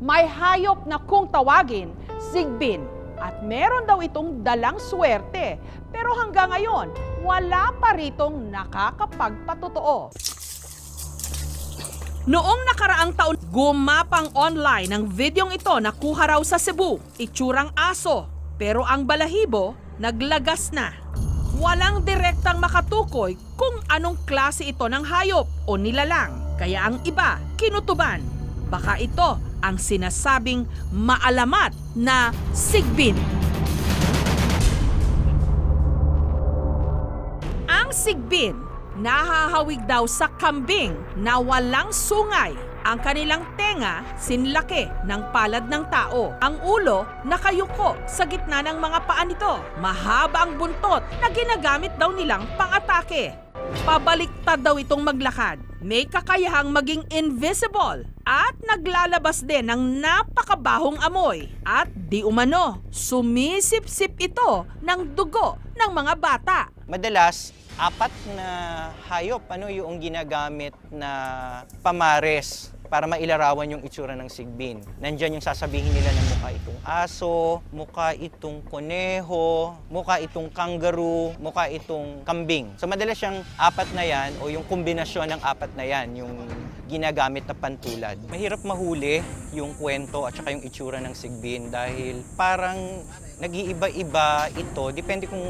may hayop na kung tawagin, sigbin. At meron daw itong dalang swerte. Pero hanggang ngayon, wala pa ritong nakakapagpatotoo. Noong nakaraang taon, gumapang online ang videong ito na kuha raw sa Cebu, itsurang aso. Pero ang balahibo, naglagas na. Walang direktang makatukoy kung anong klase ito ng hayop o nilalang. Kaya ang iba, kinutuban. Baka ito ang sinasabing maalamat na sigbin. Ang sigbin, nahahawig daw sa kambing na walang sungay. Ang kanilang tenga sinlaki ng palad ng tao. Ang ulo nakayuko sa gitna ng mga paa nito. Mahaba ang buntot na ginagamit daw nilang pang-atake. Pabaliktad daw itong maglakad. May kakayahang maging invisible at naglalabas din ng napakabahong amoy. At di umano, sumisip-sip ito ng dugo ng mga bata. Madalas, apat na hayop ano yung ginagamit na pamares para mailarawan yung itsura ng sigbin. Nandyan yung sasabihin nila na mukha itong aso, mukha itong koneho, mukha itong kangaroo, mukha itong kambing. So madalas siyang apat na yan o yung kombinasyon ng apat na yan yung ginagamit na pantulad. Mahirap mahuli yung kwento at saka yung itsura ng sigbin dahil parang nag-iiba-iba ito. Depende kung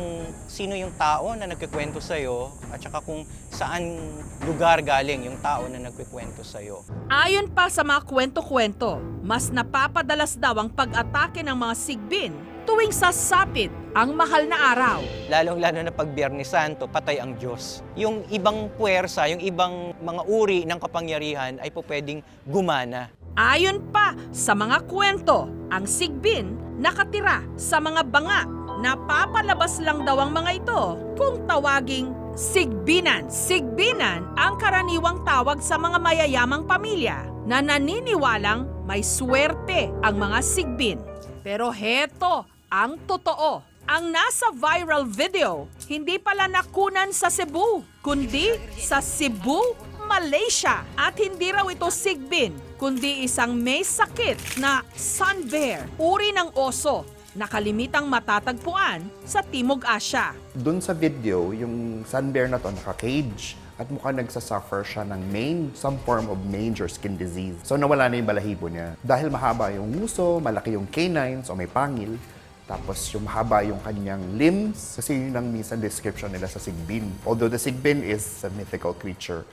sino yung tao na nagkikwento sa'yo at saka kung saan lugar galing yung tao na nagkikwento sa'yo. Ayon pa sa mga kwento-kwento, mas napapadalas daw ang pag-atake ng mga sigbin tuwing sasapit ang mahal na araw. Lalong-lalo na pag Biyernes Santo, patay ang Diyos. Yung ibang puwersa, yung ibang mga uri ng kapangyarihan ay po pwedeng gumana. Ayon pa sa mga kwento, ang sigbin nakatira sa mga banga. Napapalabas lang daw ang mga ito kung tawaging sigbinan. Sigbinan ang karaniwang tawag sa mga mayayamang pamilya na naniniwalang may swerte ang mga sigbin. Pero heto ang totoo. Ang nasa viral video, hindi pala nakunan sa Cebu, kundi sa Cebu, Malaysia. At hindi raw ito sigbin, kundi isang may sakit na sun bear, uri ng oso na kalimitang matatagpuan sa Timog Asya. Doon sa video, yung sun bear na to naka-cage at mukhang nagsasuffer siya ng main, some form of mange or skin disease. So nawala na yung balahibo niya. Dahil mahaba yung nguso, malaki yung canines o may pangil, tapos yung mahaba yung kanyang limbs, kasi yun ang minsan description nila sa sigbin. Although the sigbin is a mythical creature.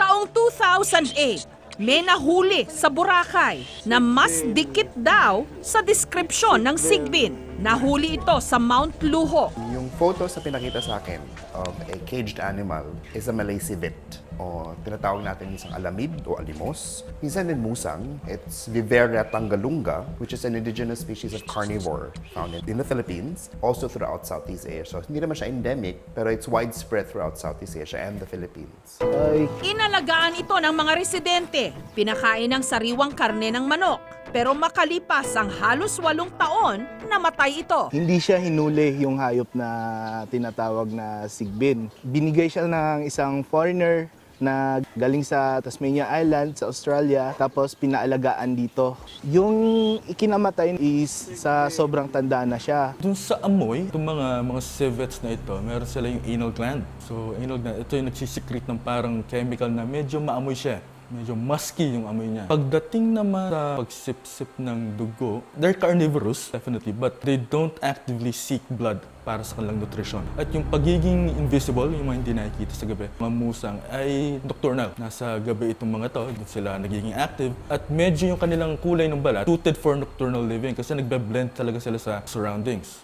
Taong 2008, may nahuli sa Boracay na mas dikit daw sa deskripsyon ng sigbin. Nahuli ito sa Mount Luho. Yung photos na pinakita sa akin of a caged animal is a Malay civet o tinatawag natin isang alamid o alimos. Minsan din musang, it's Viverra tangalunga, which is an indigenous species of carnivore found in, the Philippines, also throughout Southeast Asia. So hindi naman siya endemic, pero it's widespread throughout Southeast Asia and the Philippines. Inalagaan ito ng mga residente. Pinakain ng sariwang karne ng manok. Pero makalipas ang halos walong taon, namatay ito. Hindi siya hinuli yung hayop na tinatawag na sigbin. Binigay siya ng isang foreigner na galing sa Tasmania Island sa Australia tapos pinaalagaan dito. Yung ikinamatay is sa sobrang tanda na siya. Dun sa amoy, itong mga mga civets na ito, meron sila yung anal gland. So, anal gland, ito yung nagsisecrete ng parang chemical na medyo maamoy siya. Medyo musky yung amoy niya. Pagdating naman sa pagsipsip ng dugo, they're carnivorous, definitely, but they don't actively seek blood para sa kanilang nutrition. At yung pagiging invisible, yung mga hindi nakikita sa gabi, mga musang ay nocturnal. Nasa gabi itong mga to, sila nagiging active. At medyo yung kanilang kulay ng balat, suited for nocturnal living kasi nagbe-blend talaga sila sa surroundings.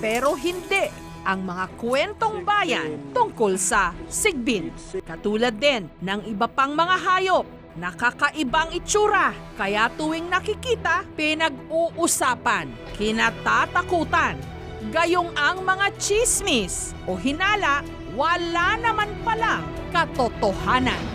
Pero hindi ang mga kwentong bayan tungkol sa sigbin. Katulad din ng iba pang mga hayop Nakakaibang itsura, kaya tuwing nakikita, pinag-uusapan, kinatatakutan. Gayong ang mga chismis o hinala, wala naman palang katotohanan.